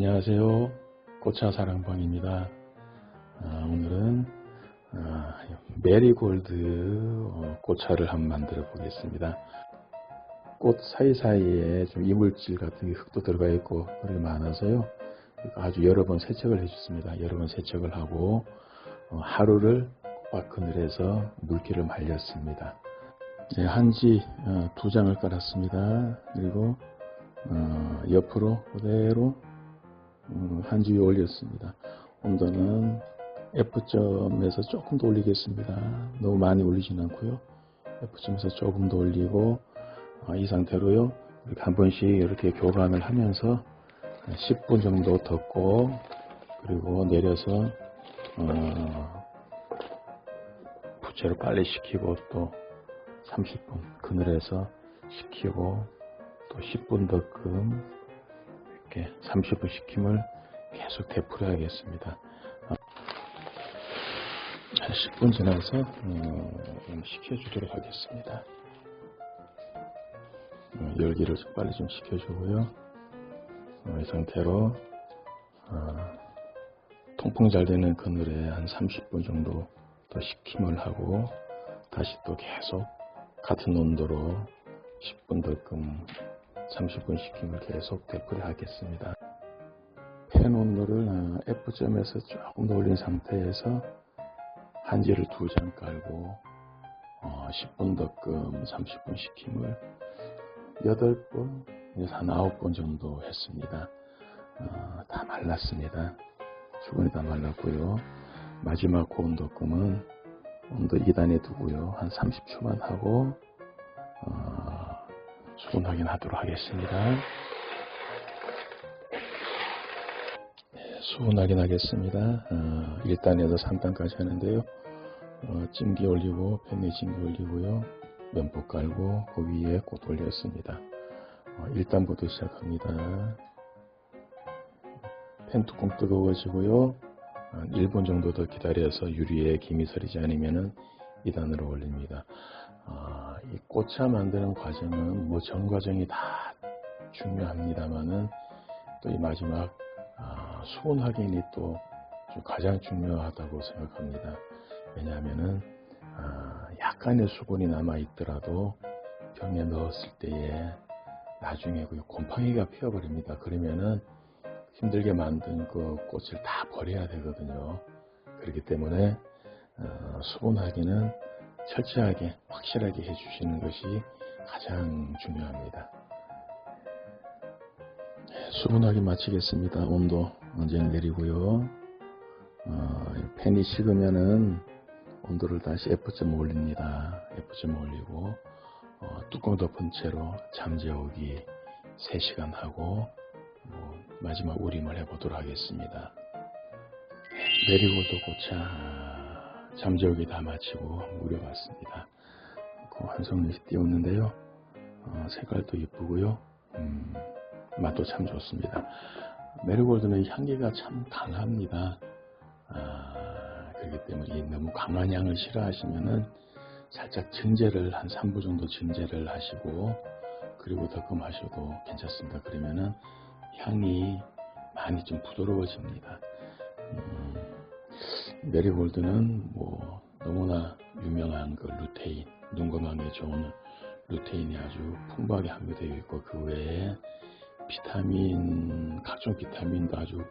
안녕하세요. 꽃차 사랑방입니다. 아, 오늘은 아, 메리골드 어, 꽃차를 한번 만들어 보겠습니다. 꽃 사이사이에 좀 이물질 같은 게 흙도 들어가 있고 그렇게 많아서요. 아주 여러 번 세척을 해줬습니다. 여러 번 세척을 하고 어, 하루를 꼬박 그늘에서 물기를 말렸습니다. 네, 한지 어, 두 장을 깔았습니다. 그리고 어, 옆으로 그대로 어, 한지 위에 올렸습니다. 온도는 F점에서 조금 더 올리겠습니다. 너무 많이 올리진 않고요. F점에서 조금 더 올리고 어, 이 상태로요. 이렇게 한 번씩 이렇게 교감을 하면서 10분 정도 덮고 그리고 내려서 어, 부채로 빨리 식히고 또 30분 그늘에서 식히고 또 10분 덕금 이렇게 30분 식힘을 계속 되풀이하겠습니다. 한 10분 지나서 어, 식혀주도록 하겠습니다. 어, 열기를 좀 빨리 좀 식혀주고요. 어, 이 상태로 어, 통풍 잘 되는 그늘에 한 30분 정도 더 식힘을 하고 다시 또 계속 같은 온도로 10분 덕금 30분 식힘을 계속 되풀이 하겠습니다. 팬 온도를 어, F점에서 조금 더 올린 상태에서 한지를 두 장 깔고 어, 10분 덕금 30분 식힘을 8번, 한 9번 정도 했습니다. 어, 다 말랐습니다. 수분이 다 말랐고요. 마지막 고온 덕금은 온도 2단에 두고요. 한 30초만 하고 어, 수분 확인하도록 하겠습니다. 네, 수분 확인하겠습니다. 어, 1단에서 3단까지 하는데요. 어, 찜기 올리고 팬에 찜기 올리고요. 면포 깔고 그 위에 꽃 올렸습니다. 어, 1단부터 시작합니다. 팬 뚜껑 뜨거워지고요. 한 1분 정도 더 기다려서 유리에 김이 서리지 않으면 2단으로 올립니다. 어, 이 꽃차 만드는 과정은 뭐 전 과정이 다 중요합니다만은 또 이 마지막 어, 수온 확인이 또 가장 중요하다고 생각합니다. 왜냐하면은 어, 약간의 수분이 남아 있더라도 병에 넣었을 때에 나중에 그 곰팡이가 피어버립니다. 그러면은 힘들게 만든 그 꽃을 다 버려야 되거든요. 그렇기 때문에 어, 수분 확인은 철저하게 확실하게 해주시는 것이 가장 중요합니다. 네, 수분 확인 마치겠습니다. 온도 언제는 내리고요. 어, 팬이 식으면은 온도를 다시 F점 올립니다. F점 올리고 어, 뚜껑 덮은 채로 잠재우기 3시간 하고 뭐 마지막 우림을 해보도록 하겠습니다. 메리골드 고차 잠재우기 다 마치고 무려봤습니다. 그 한성씩 띄웠는데요. 어, 색깔도 이쁘고요. 음, 맛도 참 좋습니다. 메리골드는 향기가 참 강합니다. 아, 그렇기 때문에 너무 강한 향을 싫어하시면은 살짝 증제를 한 3부 정도 증제를 하시고 그리고 덕금하셔도 괜찮습니다. 그러면은 향이 많이 좀 부드러워집니다. 음, 메리골드는 뭐 너무나 유명한 그 루테인, 눈건강에 좋은 루테인이 아주 풍부하게 함유되어 있고 그 외에 비타민, 각종 비타민도 아주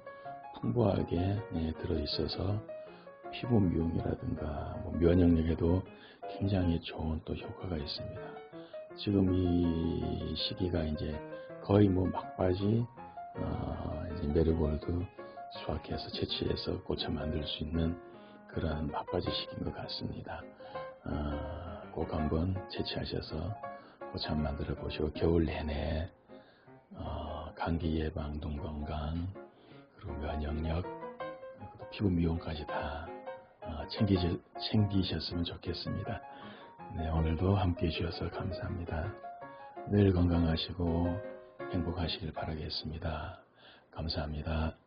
풍부하게 네, 들어있어서 피부 미용이라든가 뭐 면역력에도 굉장히 좋은 또 효과가 있습니다. 지금 이 시기가 이제 거의 뭐 막바지 어, 이제 메리골드 수확해서 채취해서 꽃을 만들 수 있는 그런 막바지 시기인 것 같습니다. 어, 꼭 한번 채취하셔서 꽃을 만들어 보시고 겨울 내내 어, 감기 예방, 눈 건강, 그리고 면역력, 그리고 피부 미용까지 다 어, 챙기셔, 챙기셨으면 좋겠습니다. 네, 오늘도 함께 해주셔서 감사합니다. 늘 건강하시고 행복하시길 바라겠습니다. 감사합니다.